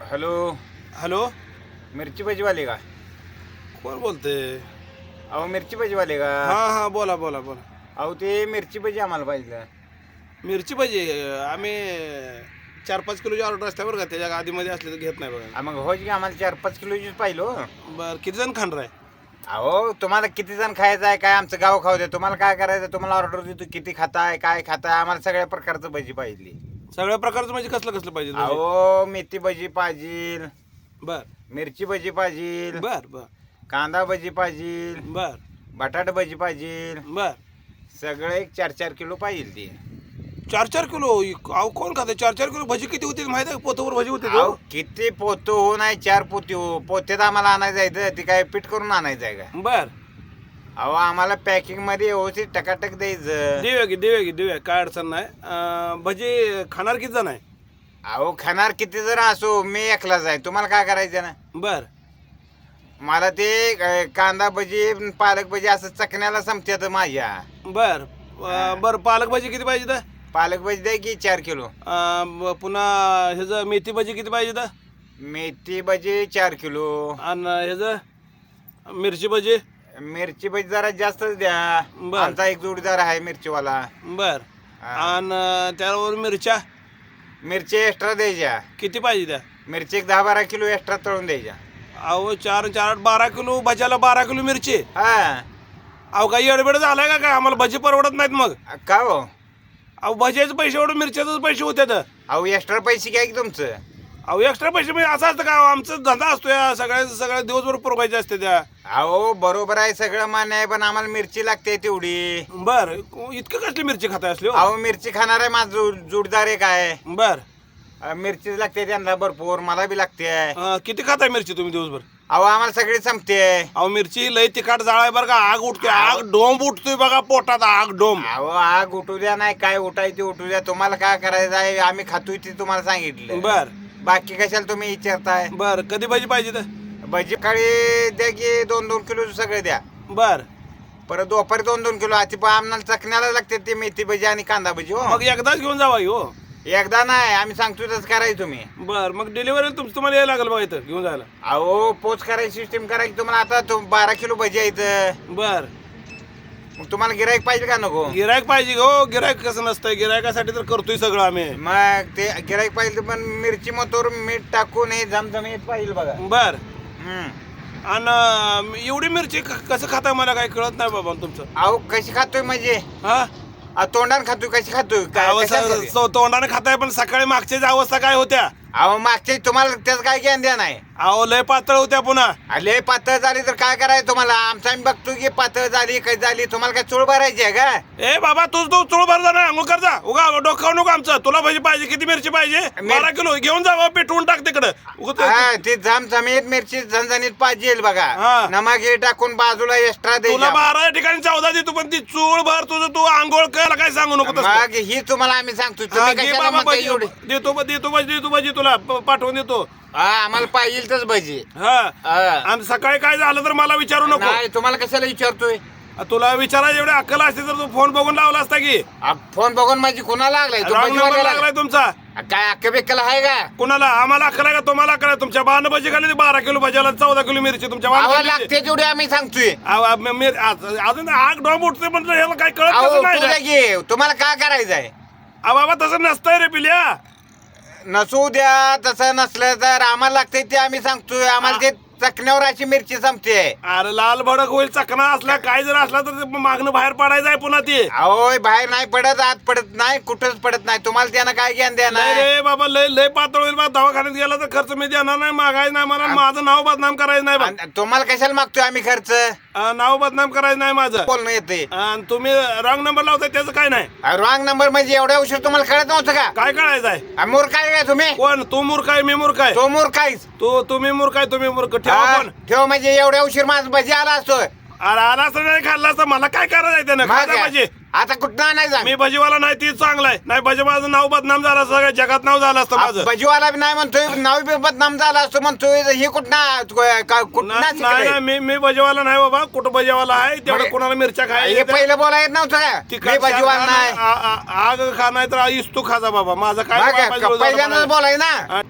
Hello. Hello. मिरची भजीवाले का? कोण बोलते अहो मिरची भजीवाले का? हा हा बोला बोला बोला. अहो ते मिरची भजी आम्हाला पाहिजे. मिरची पाहिजे आम्ही चार पाच किलोची ऑर्डर असते बरं का त्याच्या आधीमध्ये असले तर घेत नाही बघा. मग हो की आम्हाला चार पाच किलोचीच पाहिजे हो. बरं किती जण खाणार आहे? अहो तुम्हाला किती जण खायचं आहे काय आमचं गाव खाऊ द्या. तुम्हाला काय करायचं तुम्हाला ऑर्डर देतो किती खाताय काय खाताय आम्हाला सगळ्या प्रकारचं भजी पाहिजे. सगळ्या प्रकारचं म्हणजे कसलं कसलं पाहिजे तुम्हाला? अहो मेथी भजी पाहिजे बर. मिरची भजी पाहिजे बर बर. कांदा भजी पाहिजे बर. बटाटा भजी पाहिजे बर. सगळं एक चार चार किलो पाहिजे ते. चार चार किलो? अहो कोण खाते? चार चार किलो भजी किती होती माहिती आहे का? पोतभर भजी होती अहो किती पोतो हो नाही चार पोती हो. पोत्यात आम्हाला आणायचं आहे ती काय पीठ करून आणायचं आहे का? बर. अहो आम्हाला पॅकिंगमध्ये व्यवस्थित टकाटक द्यायचं. देऊया की देऊया की देऊया काय अडचण नाही. अं, भजी खाणार किती जण आहे? अहो खाणार किती जण असो मी एकलाच आहे. तुम्हाला काय करायचं ना? बर. मला ते अं, कांदा भजी पालक भजी असं चकण्याला संपत्यात माझ्या. बर. अं, बर पालक भजी किती पाहिजे तर पालक भजी द्या की चार किलो. अं, ब- पुन्हा ह्याचं मेथी भजी किती पाहिजे तर मेथी भजी चार किलो. आणि ह्याचं मिरची भजी? मिरची भजी जरा जास्तच द्या. बरं. आमचा एक जोडीदार आहे मिरचीवाला. बर. आणि त्यावर मिरच्या? मिरची एक्स्ट्रा द्यायच्या. किती पाहिजे त्या? मिरची एक दहा बारा किलो एक्स्ट्रा तळून द्यायच्या. अहो चार चार आठ बारा किलो भज्याला बारा किलो मिरची. हा. अहो काही एडबेड झालाय का काय? आम्हाला भजी परवडत नाहीत मग. का हो? अहो भज्याचे पैसे एवढं मिरच्याचेच पैसे होते तर अहो एक्स्ट्रा पैसे घ्या की तुमचं. अहो एक्स्ट्रा पैसे म्हणजे असं असतं का? आमचं धंदा असतो या सगळ्या सगळ्या दिवसभर पुरवायचे असते त्या. अहो बरोबर आहे सगळं मान्य आहे पण आम्हाला मिरची लागते तेवढी. बर इतकं कसली मिरची खाताय असली हो? अहो मिरची खाणार आहे माझं जोड- जोडदार एक आहे. बर. अं, मिरचीच लागते त्यांना भरपूर मला बी लागते. अं, किती खाताय मिरची तुम्ही दिवसभर? अहो आम्हाला सगळी संपते. अहो मिरची लय तिखट जाळाय बरं का आग उठतोय आग डोंब उठतोय बघा पोटात आग डोंब अहो आग उठू द्या नाही काय उठायची उठू द्या तुम्हाला काय करायचं आहे आम्ही खातोय ते तुम्हाला सांगितलं. बर. बाकी कशाला तुम्ही विचारताय? बर कधी भजी पाहिजे तर? भजी काळी द्या की दोन दोन किलो सगळे द्या. बर. परत दुपारी दोन दोन किलो आधी पण आम्हाला चकण्याला लागते ते मेथी भजी आणि कांदा भजी हो. मग एकदाच घेऊन जावा की हो. एकदा नाही आम्ही सांगतो तसं करायचं तुम्ही. बर मग डिलिव्हरी तुमचं तुम्हाला यायला लागेल बघा इथं घेऊन जायला. अहो पोच करायची सिस्टीम करायची तुम्हाला आता तो बारा किलो भजी आहे इथं. बर. मग तुम्हाला गिराईक पाहिजे का नको? गिरायक पाहिजे हो गिरायक कसं नसतंय? गिरायकासाठी तर करतोय सगळं आम्ही. मग ते गिराईक पाहिजे पण मिरची मतोर मीठ टाकून हे झमझमीत पाहिजे बघा. बर. हम्म. आणि एवढी मिरची क- कसं खाताय मला काही कळत नाही बाबा तुमचं. अहो कशी खातोय म्हणजे? हा? अहो, तोंडाने खातोय कशी खातोय? काय कशासाठी? तो- तोंडाने खाताय पण सकाळी मागच्याच अवस्था काय होत्या? अहो मागच्या तुम्हाला त्याचं काय ज्ञान द्या नाही? अहो लय पातळ होत्या पुन्हा. आले पातळ झाली तर काय करायचं तुम्हाला? आमचं आम्ही बघतो की पातळ झाली काही झाली. तुम्हाला काय चूळ भरायची आहे का? ए बाबा तूच तू चोळ भर जा ना अंघोळ कर जा. उगा डोकावू नको आमचं. तुला भाजी पाहिजे किती मिरची पाहिजे? मिर- बारा किलो. घेऊन जा बाबा, पेटवून टाक तिकडं. उगा ते- हा, ते झमझमीत मिरची झणझणीत पाहिजे बघा. हा. नमक हे टाकून बाजूला एक्स्ट्रा तुला द्यायची बारा ठिकाणी चौदा देतो पण ती चूळ भर तुझं. तू आंघोळ कर काय सांगू नको तसं. मग ही तुम्हाला आम्ही सांगतो हा, तुम्ही घे कशाला बाबा म्हणता भाजी एवढी देतो बा- देतो भाजी देतो भाजी तुला प- पाठवून देतो. हा आम्हाला पाहिजे तच भजी. हा. हा. आणि सकाळी काय झालं तर मला विचारू नको. नाही तुम्हाला कशाला विचारतोय? तुला विचारायची एवढी अक्कल असते तर तू फोन बघून लावला असता की. आ, फोन बघून माझी कुणाला लागलाय? तो रॉंग नंबर भजीवाल्याला लागलाय तुमचा. आ, काय अक्क बेक्कल आहे का? कुणाला? आम्हाला अक्कल आहे का? तुम्हाला अक्कल आहे? तुमच्या बाण भजी खाली बारा किलो भाजीला चौदा किलो मिरची तुमच्या आवाज. लागते जेवढी आम्ही सांगतोय. आव- आव- मी- आज- अजून आग डॉम उठते पण ह्याला काय कळत अहो कसं नाही तुला रे? घे तुम्हाला काय करायचंय? अहो, बाबा तसं नसतंय रे पिल्या. नसू द्या तसं नसलं तर आम्हाला लागतंय ते आम्ही सांगतोय. आम्हाला ते चकण्यावर अशी मिरची संपते अरे लाल भडक होईल चकना असला काय जर असला तर ते मागणं बाहेर पडायचं आहे पुन्हा ते. अहो बाहेर नाही पडत आत पडत नाही कुठंच पडत नाही. तुम्हाला त्यानं काय ज्ञान नाही देणार रे बाबा लय लय पातळ होईल बा. दवाखान्यात गेला तर खर्च मी देणार नाही मागायचं नाही मला माझं नाव बदनाम करायचं नाही बा. तुम्हाला कशाला मागतोय आम्ही खर्च? अं, नाव बदनाम करायचं नाही माझं. बोलणं येते आणि तुम्ही रॉंग नंबर लावताय त्याचं काय नाही. रॉंग नंबर म्हणजे एवढ्या उशीर तुम्हाला कळत नव्हतं का? काय कळायचं आहे? आ, मूर्ख आहे का तुम्ही? कोण? तू मूर्ख आहे मी मूर्ख आहे. तो मूर्ख आहेस. तू तुम्ही मूर्ख आहे तुम्ही मूर्ख. ठेवा हा, पण ठेव म्हणजे एवढ्या उशीर माझ भजी आला असतो. अरे आला असता नाही खाल्ला असता. मला काय करायचं त्यानं? मग खायला? पाहिजे आता कुठं आणायचा? मी भजीवाला नाही तीच चांगला आहे. नाही भजी माझं नाव बदनाम झालं असतं सगळ्या जगात नाव झालं असतं माझं. भजीवाला बी नाही म्हणतोय नाव बी बदनाम झाला असतो म्हणतोय हे कुठं कुठं नाही नाही, मी मी भजीवाला नाही बाबा कुठं भजीवाला आहे? तेवढं कोणाला मिरच्या हे खायला पहिलं बोलायला येत नव्हतं का? मी भजीवाला नाही. आग खा नाही तर इस्तू खाजा बाबा. माझं काय पहिल्यांदाच. बोलाय ना.